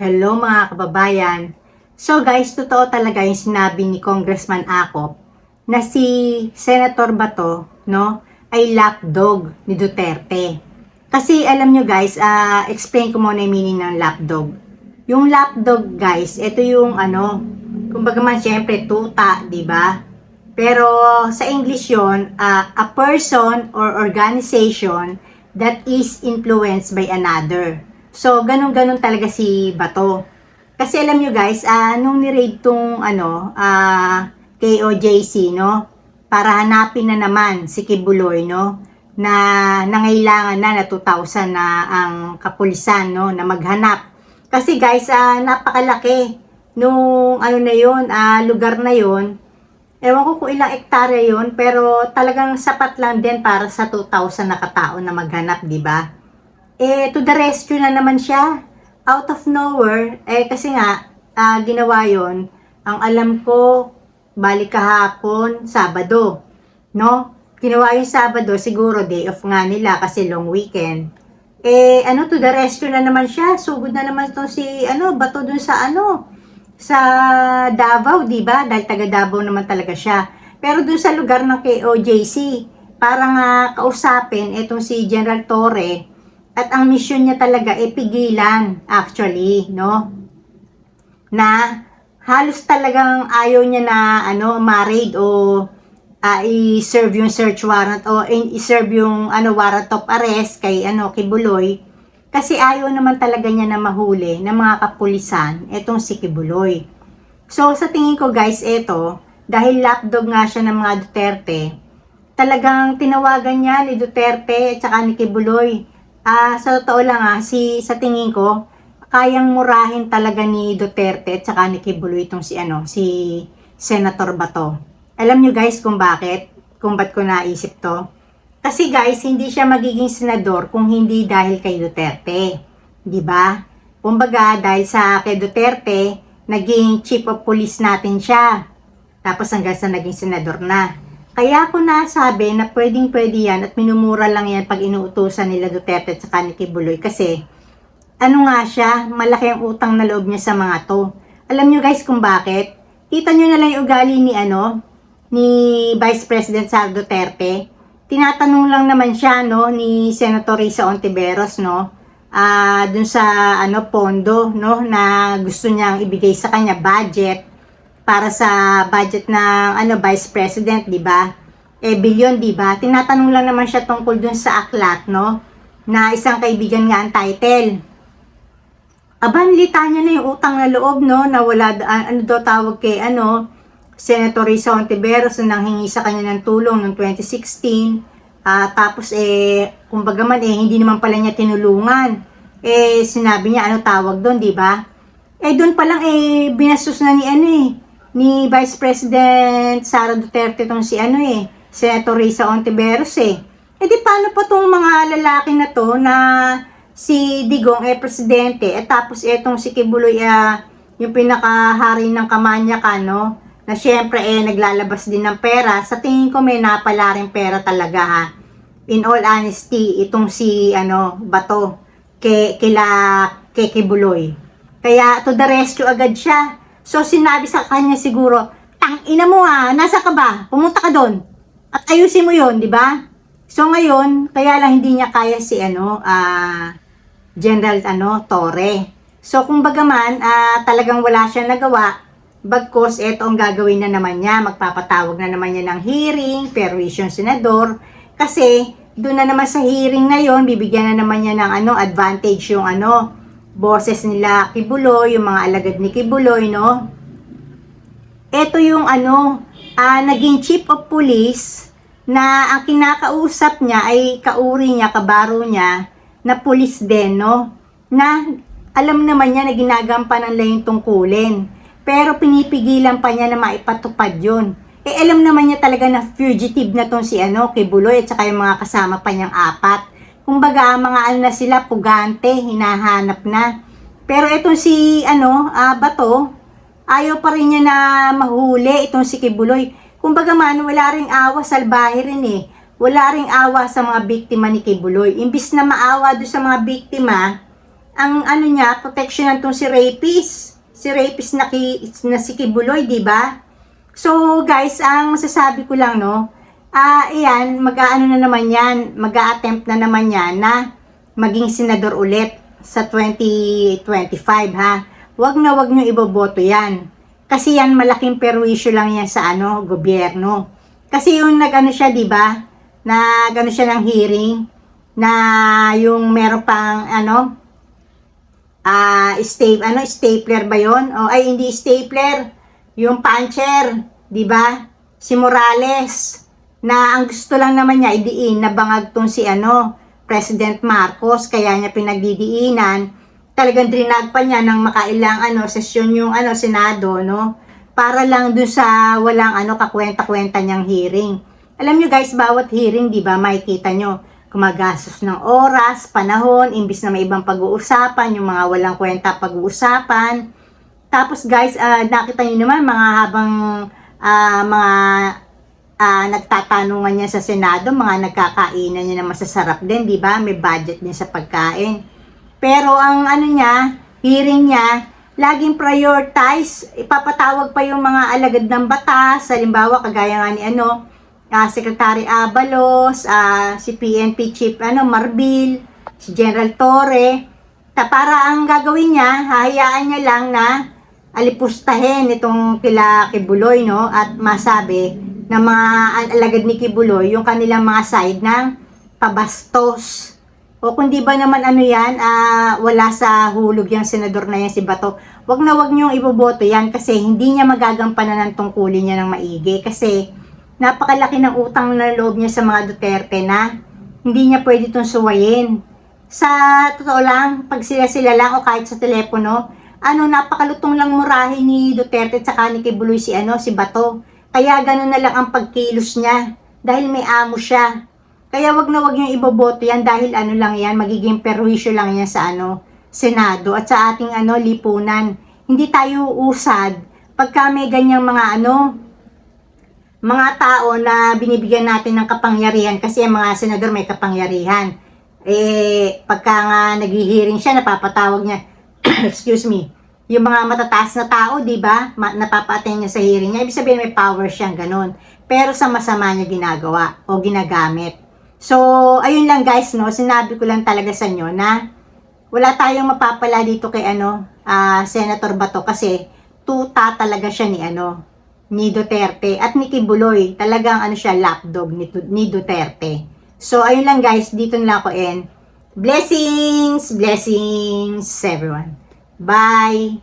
Hello mga kababayan. So guys, totoo talaga yung sinabi ni Congressman Acop na si Senator Bato, no, ay lapdog ni Duterte. Kasi alam nyo guys, ah, explain ko muna yung meaning ng lapdog. Yung lapdog guys, ito yung ano, kumbaga man syempre tuta, di ba? Pero sa English yon, ah, a person or organization that is influenced by another. So, ganun-ganun talaga si Bato. Kasi alam nyo guys, ah, nung ni-raid tong ano, ah, KOJC, no? Para hanapin na naman si Kibuloy, no? Na nangailangan na na 2,000 na ang kapulisan, no? Na maghanap. Kasi guys, ah, napakalaki nung ano na yun, ah, lugar na yun. Ewan ko kung ilang ektarya yun, pero talagang sapat lang din para sa 2,000 na katao na maghanap, di ba? Eh, to the rescue na naman siya. Out of nowhere, eh kasi nga, ah, ginawa yon ang alam ko, balik kahapon, Sabado. No? Ginawa yung Sabado, siguro day off nga nila kasi long weekend. Eh, ano, to the rescue na naman siya. Sugod na naman to si, ano, bato dun sa, ano, sa Davao, di ba? Dahil taga Davao naman talaga siya. Pero dun sa lugar ng KOJC, para nga kausapin itong si General Torre, at ang mission niya talaga ay pigilan, actually, no? Na halos talagang ayaw niya na ano, married o ah, i-serve yung search warrant o i- i-serve yung ano warrant of arrest kay ano kay Buloy kasi ayaw naman talaga niya na mahuli ng mga kapulisan etong si Kibuloy. So sa tingin ko guys, eto, dahil lapdog nga siya ng mga Duterte, talagang tinawagan niya ni Duterte at saka ni Kibuloy. Ah, sa totoo lang ah, si sa tingin ko, kayang murahin talaga ni Duterte at saka ni Kibuloy itong si ano, si Senator Bato. Alam niyo guys kung bakit? Kung ba't ko naisip to? Kasi guys, hindi siya magiging senador kung hindi dahil kay Duterte. 'Di ba? Kumbaga, dahil sa kay Duterte, naging chief of police natin siya. Tapos hanggang sa naging senador na. Kaya ako nasabi na pwedeng pwede yan at minumura lang yan pag inuutusan nila Duterte at saka ni Kibuloy. Kasi, ano nga siya, malaki ang utang na loob niya sa mga to. Alam nyo guys kung bakit? Kita nyo na lang yung ugali ni ano, ni Vice President Sara Duterte. Tinatanong lang naman siya no ni Senator Risa Ontiveros no ah dun sa ano pondo no na gusto niyang ibigay sa kanya budget para sa budget ng ano Vice President, 'di ba? Eh billion, 'di ba? Tinatanong lang naman siya tungkol dun sa aklat no na isang kaibigan nga ang title. Aban, lita niya na yung utang na loob, no? Na wala, ano daw tawag kay, ano, Senator Risa Ontiveros na nanghingi sa kanya ng tulong noong 2016. Ah, tapos, eh, kumbaga man, eh, hindi naman pala niya tinulungan. Eh, sinabi niya, ano tawag doon, di ba? Eh, doon pa lang, eh, binastos na ni, ano, eh, ni Vice President Sara Duterte tong si, ano, eh, Senator Risa Ontiveros, eh. Eh, di paano pa tong mga lalaki na to na si Digong eh presidente? At tapos etong si Kibuloy ah, yung pinakahari ng Kamanyakan no? Na syempre eh naglalabas din ng pera. Sa tingin ko may napala rin pera talaga ha? In all honesty itong si ano Bato ke kila kay Kibuloy. Kaya to the rescue agad siya so sinabi sa kanya siguro tang ina mo ha nasa ka ba pumunta ka doon at ayusin mo yon di ba So ngayon, kaya lang hindi niya kaya si ano, ah General ano, Torre. So kumbaga man, ah, talagang wala siya nagawa. Bagkos, ito ang gagawin na naman niya. Magpapatawag na naman niya ng hearing, permission senador. Kasi, doon na naman sa hearing na yon bibigyan na naman niya ng ano, advantage yung ano, boses nila Kibuloy, yung mga alagad ni Kibuloy, no? Ito yung ano, ah, naging chief of police na ang kinakausap niya ay kauri niya, kabaro niya, na pulis din, no? Na alam naman niya na ginagampanan lang yung tungkulin. Pero pinipigilan pa niya na maipatupad yun. Eh alam naman niya talaga na fugitive na tong si ano, kay Buloy at saka yung mga kasama pa niyang apat. Kumbaga, mga ano na sila, pugante, hinahanap na. Pero itong si, ano, ah, Bato, ayaw pa rin niya na mahuli itong si Kibuloy. Kumbaga man, wala ring awa, salbahe rin eh. Wala ring awa sa mga biktima ni Kibuloy. Imbis na maawa do sa mga biktima, ang ano niya, protection tong si rapist. Si rapist na, ki, na si Kibuloy, di ba? So, guys, ang masasabi ko lang, no, ah, iyan, mag-aano na naman yan, mag-a-attempt na naman yan na maging senador ulit sa 2025, ha? Wag na wag nyo iboboto yan. Kasi yan, malaking perwisyo lang yan sa ano, gobyerno. Kasi yung nag-ano siya, di ba? Nag-ano siya ng hearing, na yung meron pang, ano, ah, sta- ano, stapler ba yon? O, ay, hindi stapler. Yung puncher, di ba? Si Morales, na ang gusto lang naman niya idiin na bangag tong si ano, President Marcos, kaya niya pinagdidiinan. Talagang drinag pa niya ng makailang ano, sesyon yung ano, Senado, no? Para lang dun sa walang ano, kakwenta-kwenta niyang hearing. Alam niyo guys, bawat hearing, di ba, makikita niyo, kumagastos ng oras, panahon, imbis na may ibang pag-uusapan, yung mga walang kwenta pag-uusapan. Tapos guys, ah, nakita niyo naman mga habang ah, mga ah, nagtatanungan niya sa Senado, mga nagkakainan niya na masasarap din, di ba? May budget din sa pagkain. Pero ang ano niya, hearing niya, laging prioritize, ipapatawag pa yung mga alagad ng batas, halimbawa kagaya nga ni ano, ah, Secretary Abalos, ah, si PNP Chief ano, Marbil, si General Torre, ta para ang gagawin niya, hahayaan niya lang na alipustahin itong kila Kibuloy, no? At masabi na mga alagad ni Kibuloy, yung kanilang mga side ng pabastos. O kung di ba naman ano yan, ah, wala sa hulog yung senador na yan si Bato. Wag na wag niyong iboboto yan kasi hindi niya magagampanan ng tungkulin niya ng maigi. Kasi napakalaki ng utang na loob niya sa mga Duterte na hindi niya pwede itong suwayin. Sa totoo lang, pag sila-sila lang o kahit sa telepono, ano, napakalutong lang murahin ni Duterte at saka ni Kibuloy si, ano, si Bato. Kaya ganun na lang ang pagkilos niya dahil may amo siya. Kaya wag na wag yung iboboto yan dahil ano lang yan, magiging perwisyo lang yan sa ano, Senado at sa ating ano, lipunan. Hindi tayo usad pagka may ganyang mga ano, mga tao na binibigyan natin ng kapangyarihan kasi ang mga senador may kapangyarihan. Eh, pagka nga naghihiring siya, napapatawag niya, excuse me, yung mga matataas na tao, di ba? Napapa-attend niya sa hearing niya. Ibig sabihin may power siyang ganun. Pero sa masama niya ginagawa o ginagamit. So, ayun lang guys, no? Sinabi ko lang talaga sa inyo na wala tayong mapapala dito kay ano, ah, Senator Bato kasi tuta talaga siya ni ano, ni Duterte at ni Kibuloy. Talagang ano siya, lapdog ni, ni Duterte. So, ayun lang guys, dito na ako end. Blessings, blessings everyone. Bye!